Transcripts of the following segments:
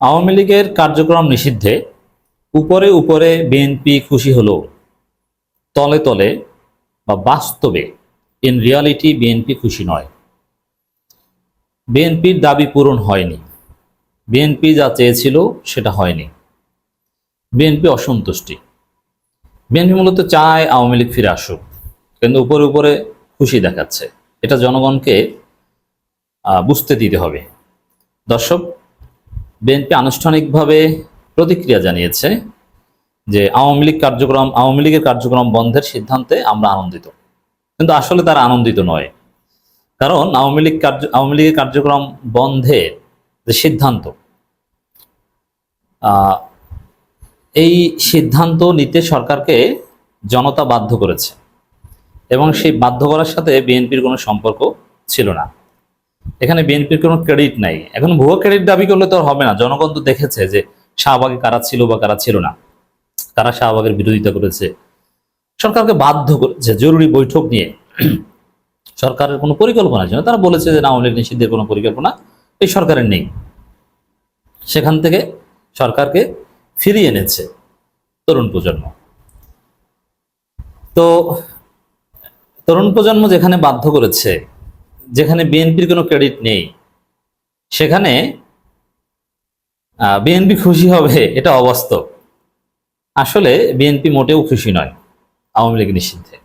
আওয়ামী লীগের কার্যক্রম নিষিদ্ধে উপরে উপরে বিএনপি খুশি হলেও তলে তলে বা বাস্তবে ইন রিয়ালিটি বিএনপি খুশি নয়। বিএনপির দাবি পূরণ হয়নি। বিএনপি যা চেয়েছিল সেটা হয়নি। বিএনপি অসন্তুষ্টি। বিএনপি মূলত চায় আওয়ামী লীগ ফিরে আসুক, কিন্তু উপরে উপরে খুশি দেখাচ্ছে। এটা জনগণকে বুঝতে দিতে হবে। দর্শক বিএনপি আনুষ্ঠানিকভাবে প্রতিক্রিয়া জানিয়েছে যে আওয়ামী লীগ কার্যক্রম, আওয়ামী লীগের কার্যক্রম বন্ধের সিদ্ধান্তে আমরা আনন্দিত। কিন্তু আসলে তারা আনন্দিত নয়। কারণ আওয়ামী লীগ কার্য, আওয়ামী লীগের কার্যক্রম বন্ধের যে সিদ্ধান্ত এই সিদ্ধান্ত নিতে সরকারকে জনতা বাধ্য করেছে। এবং সেই বাধ্য করার সাথে বিএনপির কোনো সম্পর্ক ছিল না। এখানে বিএনপির কোনো ক্রেডিট নাই। এখন ভুয়ো ক্রেডিট দাবি করলে তো হবে না। জনগণ তো দেখেছে যে শাহবাগে কারা ছিল বা কারা ছিল না। কারা শাহবাগের বিরোধিতা করেছে। সরকারকে বাধ্য করেছে জরুরি বৈঠক নিয়ে সরকারের কোনো পরিকল্পনা ছিল তারা বলেছে যে না লীগ নিষিদ্ধের কোনো পরিকল্পনা এই সরকারের নেই। সেখান থেকে সরকারকে ফিরিয়ে এনেছে তরুণ প্রজন্ম। তো তরুণ প্রজন্ম যেখানে বাধ্য করেছে যেখানে বিএনপির কোনো ক্রেডিট নেই, সেখানে বিএনপি খুশি হবে, এটা অবাস্তব। আসলে বিএনপি মোটেও খুশি নয় আওয়ামী লীগ নিষিদ্ধে।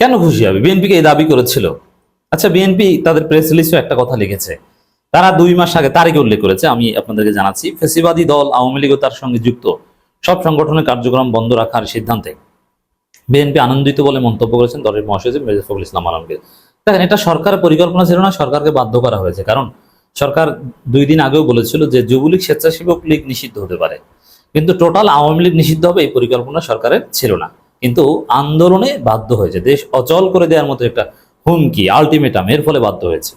কেন খুশি হবে? বিএনপিকে এই দাবি করেছিল। আচ্ছা বিএনপি তাদের প্রেস রিলিজেও একটা কথা লিখেছে। তারা দুই মাস আগে তারিখে উল্লেখ করেছে, আমি আপনাদেরকে জানাচ্ছি, ফেসিবাদী দল আওয়ামী লীগ ও তার সঙ্গে যুক্ত। সব সংগঠনের কার্যক্রম বন্ধ রাখার সিদ্ধান্তে। বিএনপি আনন্দিত বলে মন্তব্য করেছেন দলের মহাসচিব মির্জা ফখরুল ইসলাম আলমগীর। দেখেন, এটা সরকার পরিকল্পনা ছিল না, সরকারকে বাধ্য করা হয়েছে। কারণ সরকার দুই দিন আগেও বলেছিল যে যুবলীগ স্বেচ্ছাসেবক লীগ নিষিদ্ধ হতে পারে। কিন্তু টোটাল আওয়ামী লীগ নিষিদ্ধ হবে এই পরিকল্পনা সরকারের ছিল না। কিন্তু আন্দোলনে বাধ্য হয়েছে। দেশ অচল করে দেওয়ার মতো একটা হুমকি আলটিমেটাম এর ফলে বাধ্য হয়েছে।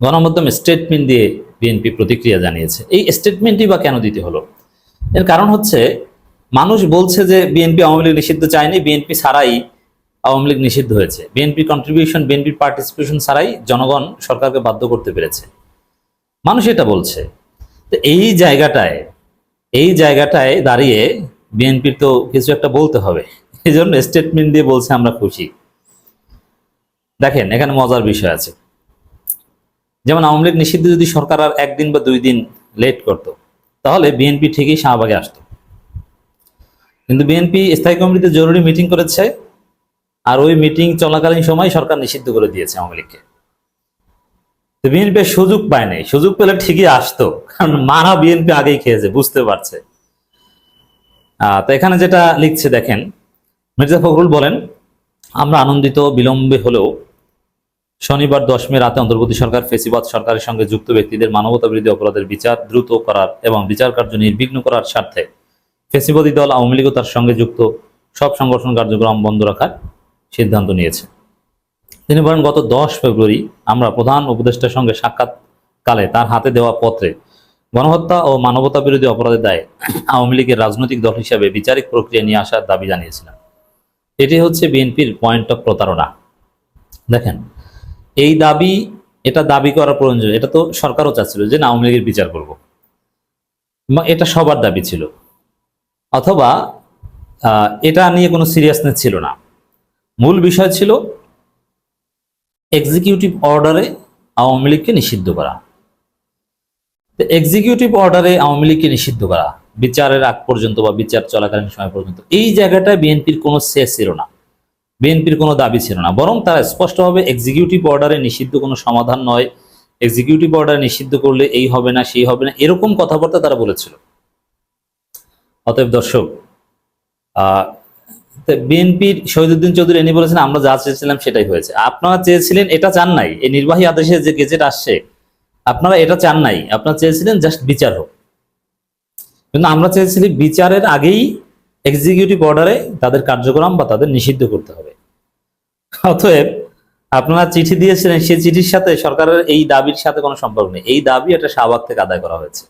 গণমাধ্যমে স্টেটমেন্ট দিয়ে বিএনপি প্রতিক্রিয়া জানিয়েছে। এই স্টেটমেন্টই বা কেন দিতে হলো? এর কারণ হচ্ছে, মানুষ বলছে যে বিএনপি আওয়ামী লীগ নিষিদ্ধ চায়নি, বিএনপি ছাড়াই আওয়ামী লীগ নিষিদ্ধ হয়েছে। বিএনপির কন্ট্রিবিউশন বিএনপির পার্টিসিপেশন ছাড়াই জনগণ সরকারকে বাধ্য করতে পেরেছে। মানুষ এটা বলছে। তো এই জায়গাটায় এই জায়গাটায় দাঁড়িয়ে বিএনপির তো কিছু একটা বলতে হবে। এই জন্য স্টেটমেন্ট দিয়ে বলছে আমরা খুশি। দেখেন, এখানে মজার বিষয় আছে। যেমন আওয়ামী লীগ নিষিদ্ধ যদি সরকার আর একদিন বা দুই দিন লেট করত, তাহলে বিএনপি ঠিকই শাহবাগে আসতো। কিন্তু বিএনপি স্থায়ী কমিটিতে জরুরি মিটিং করেছে। আর ওই মিটিং চলাকালীন সময় সরকার নিষিদ্ধ করে দিয়েছে আওয়ামী লীগকে। বিএনপি সুযোগ পায় নাই। সুযোগ পেলে ঠিকই আসতো, কারণ মারা বিএনপি আগেই খেয়েছে, বুঝতে পারছে। তো এখানে যেটা লিখছে দেখেন, মির্জা ফখরুল বলেন, আমরা আনন্দিত, বিলম্বে হলেও শনিবার দশ মে রাতে অন্তর্বর্তী সরকার, ফেসিবাদ সরকারের সঙ্গে যুক্ত ব্যক্তিদের মানবতা বিরোধী অপরাধের বিচার দ্রুত করার এবং বিচার কার্য নির্বিঘ্ন করার স্বার্থে ফেসিবাদী দল, আওয়ামী লীগ তার সঙ্গে যুক্ত। সব সংগঠন কার্যক্রম বন্ধ রাখার সিদ্ধান্ত নিয়েছে। তিনি বলেন, গত দশ ফেব্রুয়ারি আমরা প্রধান উপদেষ্টার সঙ্গে সাক্ষাৎকালে তার হাতে দেওয়া পত্রে গণহত্যা ও মানবতা বিরোধী অপরাধের দায়ে আওয়ামী লীগের রাজনৈতিক দল হিসাবে বিচারিক প্রক্রিয়া নিয়ে আসার দাবি জানিয়েছিলাম। এটি হচ্ছে বিএনপির পয়েন্ট অফ প্রতারণা। দেখেন, এই দাবি, এটা দাবি করার প্রয়োজন, এটা তো সরকারও চাচ্ছিল যে আওয়ামী লীগের বিচার করব। এটা সবার দাবি ছিল। অথবা এটা নিয়ে কোনো সিরিয়াসনেস ছিল না। মূল বিষয় ছিল এক্সিকিউটিভ অর্ডারে আওয়ামী লীগকে নিষিদ্ধ করা। এক্সিকিউটিভ অর্ডারে আওয়ামী লীগকে নিষিদ্ধ করা, বিচারের আগ পর্যন্ত বা বিচার চলাকালীন সময় পর্যন্ত। এই জায়গাটায় বিএনপির কোনো শেষ ছিল না। বিএনপির কোনো দাবি ছিল না। বরং তারা স্পষ্টভাবে এক্সিকিউটিভ অর্ডারে নিষিদ্ধ কোনো সমাধান নয়। এক্সিকিউটিভ অর্ডারে নিষিদ্ধ করলে এই হবে না, সেই হবে না, এরকম কথাবার্তা তারা বলেছিল। অতএব দর্শক বিএনপির শহীদুদ্দিন চৌধুরী এনি বলেছেন, আমরা যা চেয়েছিলাম সেটাই হয়েছে। আপনারা চেয়েছিলেন, এটা চান নাই। এই নির্বাহী আদেশে যে গেজেট আসছে, আপনারা এটা চান নাই। আপনারা চেয়েছিলেন, জাস্ট বিচার হোক। কিন্তু আমরা চেয়েছিলি বিচারের আগেই এক্সিকিউটিভ অর্ডারে তাদের কার্যক্রম বা তাদের নিষিদ্ধ করতে হবে। অতএব আপনারা চিঠি দিয়েছিলেন, সেই চিঠির সাথে সরকারের এই দাবির সাথে কোনো সম্পর্ক নেই। এই দাবি এটা শাহবাগ থেকে আদায় করা হয়েছে।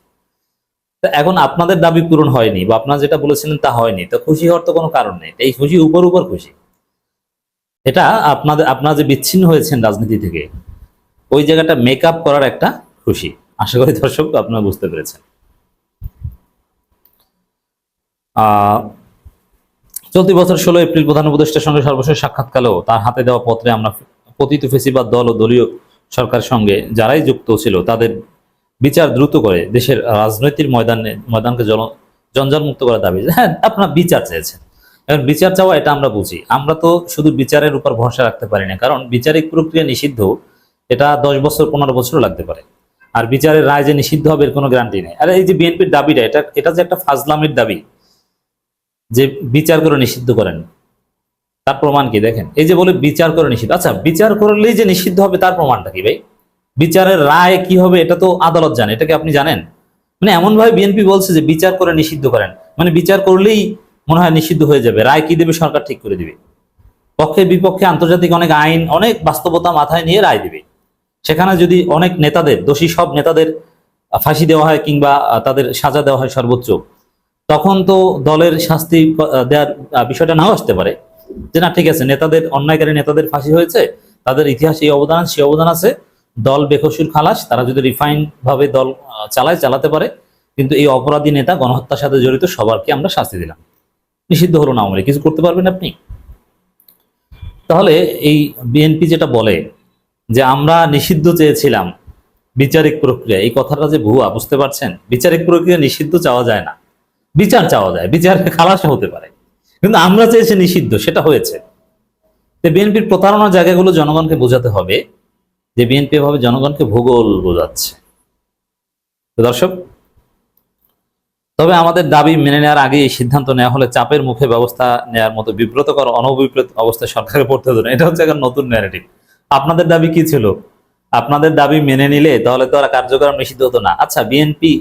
এখন আপনাদের দাবি পূরণ হয়নি বা আপনারা যেটা বলেছিলেন তা হয়নি, তো খুশি হওয়ার তো কোনো কারণ নেই। এই খুশি উপর উপর খুশি। এটা আপনাদের, আপনারা যে বিচ্ছিন্ন হয়েছেন রাজনীতি থেকে, ওই জায়গাটা মেক করার একটা খুশি। আশা করি দর্শক আপনারা বুঝতে পেরেছেন। চলতি বছর ষোলো এপ্রিল প্রধান উপদেষ্টার সঙ্গে সর্বশেষ সাক্ষাৎকালেও তার হাতে দেওয়া পত্রে আমরা পতিত ফেসিবাদ দল ও দলীয় সরকারের সঙ্গে যারাই যুক্ত ছিল, তাদের বিচার দ্রুত করে দেশের রাজনৈতিক ময়দানে, ময়দানকে জল জঞ্জাল মুক্ত করার দাবি। হ্যাঁ আপনারা বিচার চেয়েছেন। এখন বিচার চাওয়া, এটা আমরা বুঝি। আমরা তো শুধু বিচারের উপর ভরসা রাখতে পারি না। কারণ বিচারিক প্রক্রিয়া নিষিদ্ধ, এটা দশ বছর, পনেরো বছরও লাগতে পারে। আর বিচারের রায় যে নিষিদ্ধ হবে, এর কোনো গ্যারান্টি নেই। আর এই যে বিএনপির দাবিটা, এটা এটা যে একটা ফাজলামের দাবি যে বিচার করে নিষিদ্ধ করেন। তার প্রমাণ কি? দেখেন, এই যে বলে বিচার করে নিষিদ্ধ। আচ্ছা বিচার করলেই যে নিষিদ্ধ হবে, তার প্রমাণটা কি ভাই? বিচারের রায় কি হবে এটা তো আদালত জানে এটাকে আপনি জানেন? মানে এমন ভাবে বিএনপি বলছে যে বিচার করে নিষিদ্ধ করেন। মানে বিচার করলেই মনে হয় নিষিদ্ধ হয়ে যাবে, রায় কি দেবে সরকার ঠিক করে দিবে। পক্ষে বিপক্ষে আন্তর্জাতিক অনেক আইন, অনেক বাস্তবতা মাথায় নিয়ে রায় দিবে। সেখানে যদি অনেক নেতাদের, দোষী সব নেতাদের ফাঁসি দেওয়া হয় কিংবা তাদের সাজা দেওয়া হয় সর্বোচ্চ, তখন তো দলের শাস্তি দেওয়ার বিষয়টা নাও আসতে পারে। যে না, ঠিক আছে, নেতাদের, অন্যায়কারী নেতাদের ফাঁসি হয়েছে, তাদের ইতিহাসে এই অবদান সেই অবদান আছে দল বেকসুর খালাস, তারা যদি রিফাইন ভাবে দল চালায়, চালাতে পারে, কিন্তু এই অপরাধী নেতা গণহত্যার সাথে জড়িত সবারকে আমরা শাস্তি দিলাম। নিষিদ্ধ হলো না আমলে, কিছু করতে পারবেন আপনি? তাহলে এই বিএনপি যেটা বলে যে আমরা নিষিদ্ধ চেয়েছিলাম বিচারিক প্রক্রিয়া, এই কথাটা যে ভুয়া, বুঝতে পারছেন? বিচারিক প্রক্রিয়া নিষিদ্ধ চাওয়া যায় না। বিচার চাওয়া যায়, বিচার খালাস হতে পারে। কিন্তু আমরা চেয়েছি নিষিদ্ধ, সেটা হয়েছে। বিএনপির প্রতারণার জায়গাগুলো জনগণকে বোঝাতে হবে যে বিএনপি ভাবে জনগণকে ভূগোল বোঝাচ্ছে। দর্শক, তবে আমাদের দাবি মেনে নেওয়ার আগে এই সিদ্ধান্ত নেওয়া হলে চাপের মুখে ব্যবস্থা নেওয়ার মতো বিব্রতকর, অনবিব্রত অবস্থায় সরকারকে পড়তে হতো এটা হচ্ছে এখন নতুন ন্যারেটিভ আপনাদের দাবি কি ছিল? আপনাদের দাবি মেনে নিলে তাহলে তো আর কার্যক্রম নিষিদ্ধ হতো না। আচ্ছা বিএনপি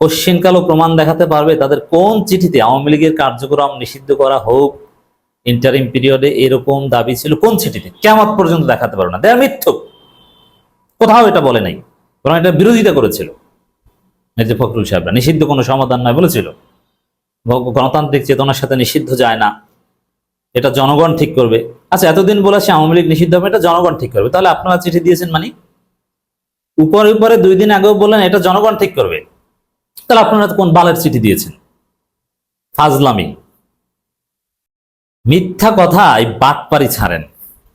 কোশ্চিনকালও প্রমাণ দেখাতে পারবে তাদের কোন চিঠিতে আওয়ামী লীগের কার্যক্রম নিষিদ্ধ করা হোক ইন্টারিম পিরিয়ডে এরকম দাবি ছিল কোন চিঠিতে? কেমন পর্যন্ত দেখাতে পারবে না। দেয়ার মিথ্যক। কোথাও এটা বলে নাই, বরং এটা বিরোধিতা করেছিল। মির্জা ফখরুল সাহেবরা, নিষিদ্ধ কোনো সমাধান নয় বলেছিল। গণতান্ত্রিক চেতনার সাথে নিষিদ্ধ যায় না। এটা জনগণ ঠিক করবে। আচ্ছা এতদিন বলেছে আওয়ামী লীগ নিষিদ্ধ হবে, এটা জনগণ ঠিক করবে। তাহলে আপনারা চিঠি দিয়েছেন মানে? উপরে উপরে দুই দিন আগেও বললেন এটা জনগণ ঠিক করবে। তাহলে আপনারা কোন বালের চিঠি দিয়েছেন? ফাজলামি। মিথ্যা কথা এই বাটপারি ছাড়েন।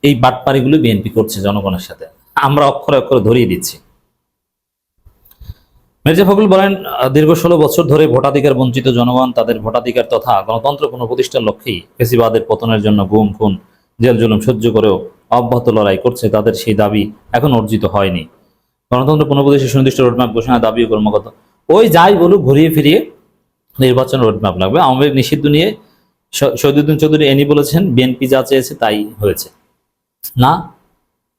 এই বাটপারিগুলো বিএনপি করছে জনগণের সাথে। আমরা অক্ষরে অক্ষরে ধরিয়ে দিচ্ছি। মির্জা ফখরুল বলেন, দীর্ঘ ষোলো বছর ধরে ভোটাধিকার বঞ্চিত জনগণ, তাদের ভোটাধিকার তথা গণতন্ত্র পুনঃপ্রতিষ্ঠার লক্ষ্যেই ফেসিবাদের পতনের জন্য গুম, খুন, জেল জুলুম সহ্য করেও অব্যাহত লড়াই করছে, তাদের সেই দাবি এখন অর্জিত হয়নি। গণতন্ত্র পুনঃপ্রতিষ্ঠার সুনির্দিষ্ট রোডম্যাপ ঘোষণা, দাবি কর্মকর্তা, ওই যাই বলুক, ঘুরিয়ে ফিরিয়ে নির্বাচন রোডম্যাপ লাগবে। আওয়ামী লীগ নিষিদ্ধ নিয়ে শহীদুদ্দিন চৌধুরী এনি বলেছেন, বিএনপি যা চেয়েছে তাই হয়েছে। না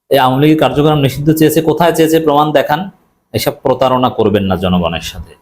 এই আওয়ামী লীগের কার্যক্রম নিষিদ্ধ চেয়েছে, কোথায় চেয়েছে প্রমাণ দেখান। এসব প্রতারণা করবেন না জনগণের সাথে।